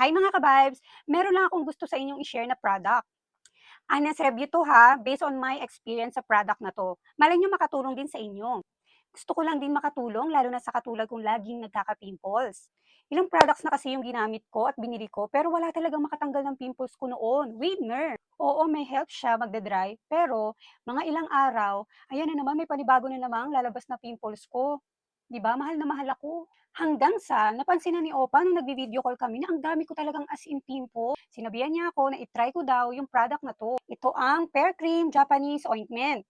Hi mga ka-vibes! Meron lang akong gusto sa inyong i-share na product. Honest review to ha, based on my experience sa product na to. Malay nyo makatulong din sa inyo. Gusto ko lang din makatulong, lalo na sa katulad kong laging nagkaka-pimples. Ilang products na kasi yung ginamit ko at binili ko, pero wala talagang makatanggal ng pimples ko noon. Winner! Oo, may help siya magda-dry, pero mga ilang araw, ayan na naman, may panibago na namang lalabas na pimples ko. 'Di ba, mahal na mahal ako. Hanggang sa napansin na ni Opa nung nagvi-video call kami na ang dami ko talagang as in pimple. Sinabihan niya ako na i-try ko daw yung product na 'to. Ito ang Pear Cream Japanese Ointment.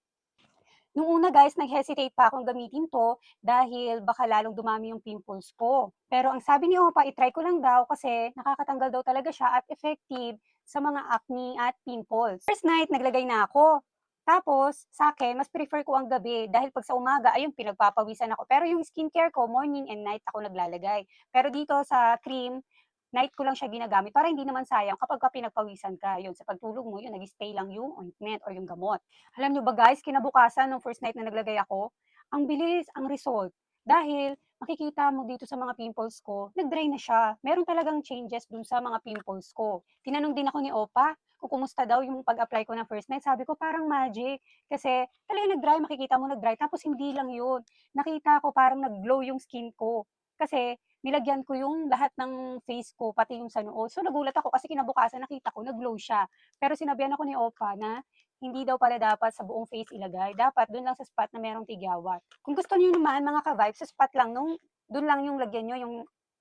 Nung una guys, nag-hesitate pa akong gamitin 'to dahil baka lalong dumami yung pimples ko. Pero ang sabi ni Opa, i-try ko lang daw kasi nakakatanggal daw talaga siya at effective sa mga acne at pimples. First night, naglagay na ako. Tapos, sa akin, mas prefer ko ang gabi dahil pag sa umaga, ayun, pinagpapawisan ako. Pero yung skincare ko, morning and night ako naglalagay. Pero dito sa cream, night ko lang siya ginagamit para hindi naman sayang kapag ka pinagpawisan ka. Yun, sa pagtulog mo, yun, nag-stay lang yung ointment or yung gamot. Alam nyo ba guys, kinabukasan nung first night na naglagay ako, ang bilis, ang result. Dahil makikita mo dito sa mga pimples ko, nag-dry na siya. Meron talagang changes dun sa mga pimples ko. Tinanong din ako ni Opa kung kumusta daw yung pag-apply ko ng first night. Sabi ko parang magic. Kasi talagang nag-dry, makikita mo nag-dry. Tapos hindi lang yun. Nakita ko parang nag-glow yung skin ko. Kasi nilagyan ko yung lahat ng face ko, pati yung sa noo. So nagulat ako kasi kinabukasan nakita ko nag-glow siya. Pero sinabihan ako ni Opa na hindi daw pala dapat sa buong face ilagay. Dapat dun lang sa spot na merong tigyawat. Kung gusto niyo naman mga ka-vibes, sa spot lang nung dun lang yung lagyan nyo, yung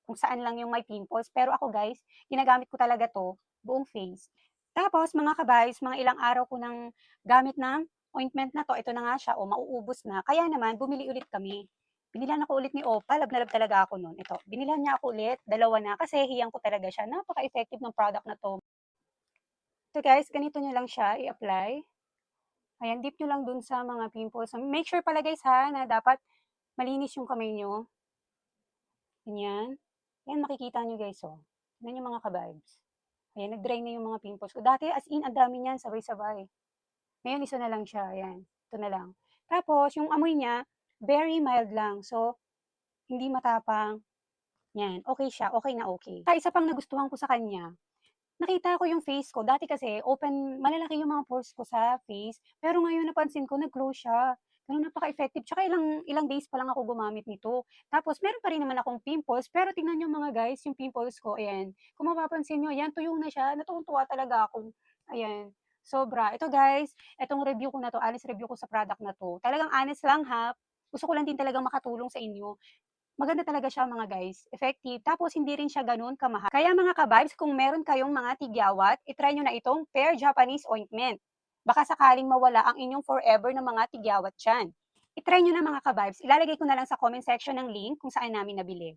kung saan lang yung may pimples. Pero ako guys, ginagamit ko talaga to buong face. Tapos mga ka-vibes, mga ilang araw ko nang gamit ng ointment na to. Ito na nga siya, o mauubos na. Kaya naman, bumili ulit kami. Binilan ako ulit ni Opa, love na love talaga ako nun. Ito, binilan niya ako ulit, dalawa na, kasi hiyang ko talaga siya. Napaka-effective ng product na to. So guys, ganito nyo lang siya i-apply. Ayan, dip nyo lang dun sa mga pimples. Make sure pala guys ha, na dapat malinis yung kamay nyo. Ganyan. Ayan, makikita nyo guys, oh. Tignan yung mga ka-vibes. Ayan, nag-dry na yung mga pimples ko. Dati, as in, ang dami niyan, sabay-sabay. Ngayon, isa na lang siya. Ayan, ito na lang. Tapos, yung amoy niya, very mild lang. So, hindi matapang. Yan, okay siya. Okay na okay. Sa isa pang nagustuhan ko sa kanya, nakita ko yung face ko. Dati kasi, open, malalaki yung mga pores ko sa face. Pero ngayon, napansin ko, nag-glow siya. Ganun, napaka-effective. Tsaka ilang, ilang days pa lang ako gumamit nito. Tapos, meron pa rin naman akong pimples. Pero tingnan nyo mga guys, yung pimples ko, ayan. Kung mapapansin nyo, ayan, tuyo na siya. Natutuwa talaga ako. Ayan. Sobra. Ito guys, itong review ko na to, honest review ko sa product na to. Talagang honest lang ha. Gusto ko lang din talagang makatulong sa inyo. Maganda talaga siya mga guys. Effective. Tapos hindi rin siya ganun kamahal. Kaya mga ka-vibes, kung meron kayong mga tigyawat, itry nyo na itong Pear Japanese Ointment. Baka sakaling mawala ang inyong forever na mga tigyawat dyan. Itry nyo na mga ka-vibes. Ilalagay ko na lang sa comment section ng link kung saan namin nabili.